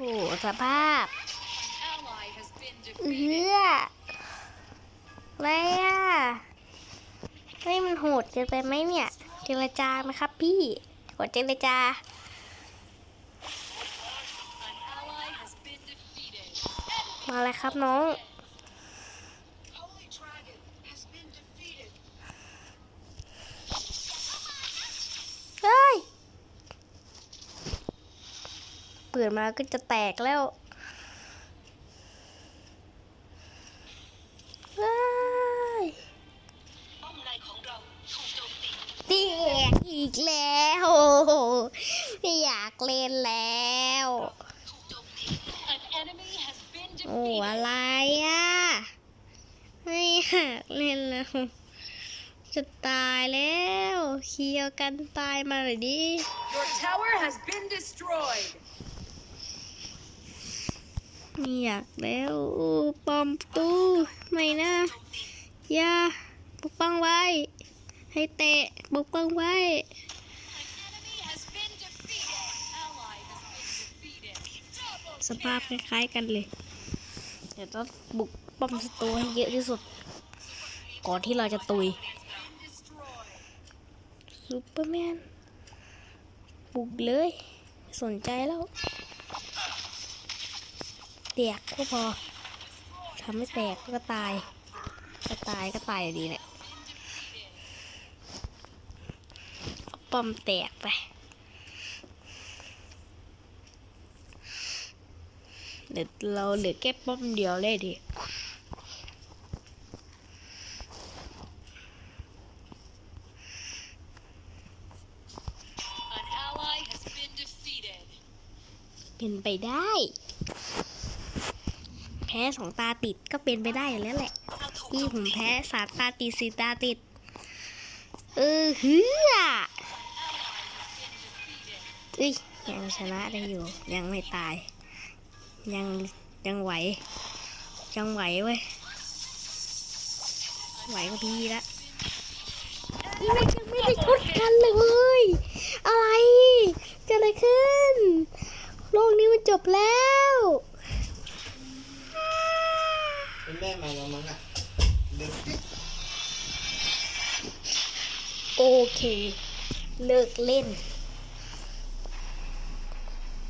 โหสภาพเอืออะไรอะเฮ้ยมันโหดเกินไปไหมเนี่ย เจรจาไหมครับพี่กดเจรจามาแล้วครับน้อง Holy Dragon has been defeated. เฮ้ย เปิดมาก็จะแตกแล้วเฮ้ยเตีแตกอีกแล้วไม่อยากเล่นแล้วโอ้อะไรอะไม่อยากเล่นแล้วจะตายแล้วเคลียร์กันตายมาเลยดิ Your tower has been destroyed. ไม่อยากแล้วปอมตู้ไม่นะอย่าปกป้องไว้ ให้เตะปกป้องไว้สภาพคล้ายๆกันเลย เดี๋ยวต้องบุกป้อมศัตรูให้เยอะที่สุด ก่อนที่เราจะตุยซูเปอร์แมน บุกเลย สนใจแล้ว แตกก็พอทำไม่แตกก็ตาย ก็ตายก็ตายอยู่ดีแหละเอาป้อมแตกไปเดี๋ยวเราเหลือแค่ป้อมเดียวเลยดิ An ally has been defeated. เป็นไปได้ แพ้สองตาติดก็เป็นไปได้อยู่แล้วแหละที่ผมแพ้สามตาติดสี่ตาติด เออเฮือเอ้ยยังชนะได้อยู่ ยังไม่ตาย ยังยังไหว ยังไหวเว้ยไหวก็พี่ละยังไม่ได้ชดกันเลย อะไรเกิดอะไรขึ้น โลกนี้มันจบแล้ว เป็นแม่มาแล้วมั้งอะเดี๋ยวสิโอเค เลิกเล่น